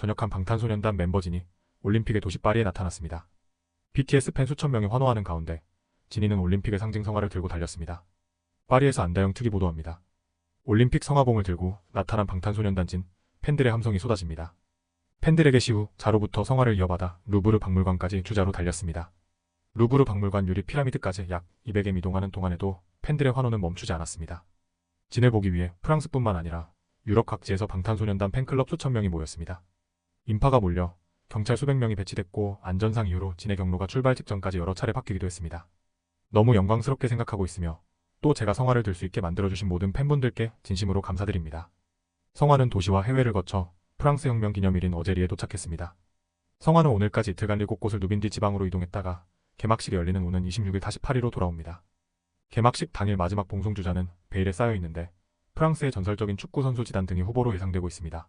전역한 방탄소년단 멤버진이 올림픽의 도시 파리에 나타났습니다. BTS 팬 수천 명이 환호하는 가운데 진이는 올림픽의 상징 성화를 들고 달렸습니다. 파리에서 안다영 특이 보도합니다. 올림픽 성화봉을 들고 나타난 방탄소년단 진 팬들의 함성이 쏟아집니다. 팬들에게 시후 자로부터 성화를 이어받아 루브르 박물관까지 주자로 달렸습니다. 루브르 박물관 유리 피라미드까지 약 200m 이동하는 동안에도 팬들의 환호는 멈추지 않았습니다. 진을 보기 위해 프랑스뿐만 아니라 유럽 각지에서 방탄소년단 팬클럽 수천 명이 모였습니다. 인파가 몰려 경찰 수백 명이 배치됐고 안전상 이유로 진의 경로가 출발 직전까지 여러 차례 바뀌기도 했습니다. 너무 영광스럽게 생각하고 있으며 또 제가 성화를 들 수 있게 만들어주신 모든 팬분들께 진심으로 감사드립니다. 성화는 도시와 해외를 거쳐 프랑스 혁명 기념일인 어제리에 도착했습니다. 성화는 오늘까지 이틀간 일곱 곳을 누빈 뒤 지방으로 이동했다가 개막식이 열리는 오는 26일 다시 파리로 돌아옵니다. 개막식 당일 마지막 봉송 주자는 베일에 쌓여 있는데 프랑스의 전설적인 축구 선수 지단 등이 후보로 예상되고 있습니다.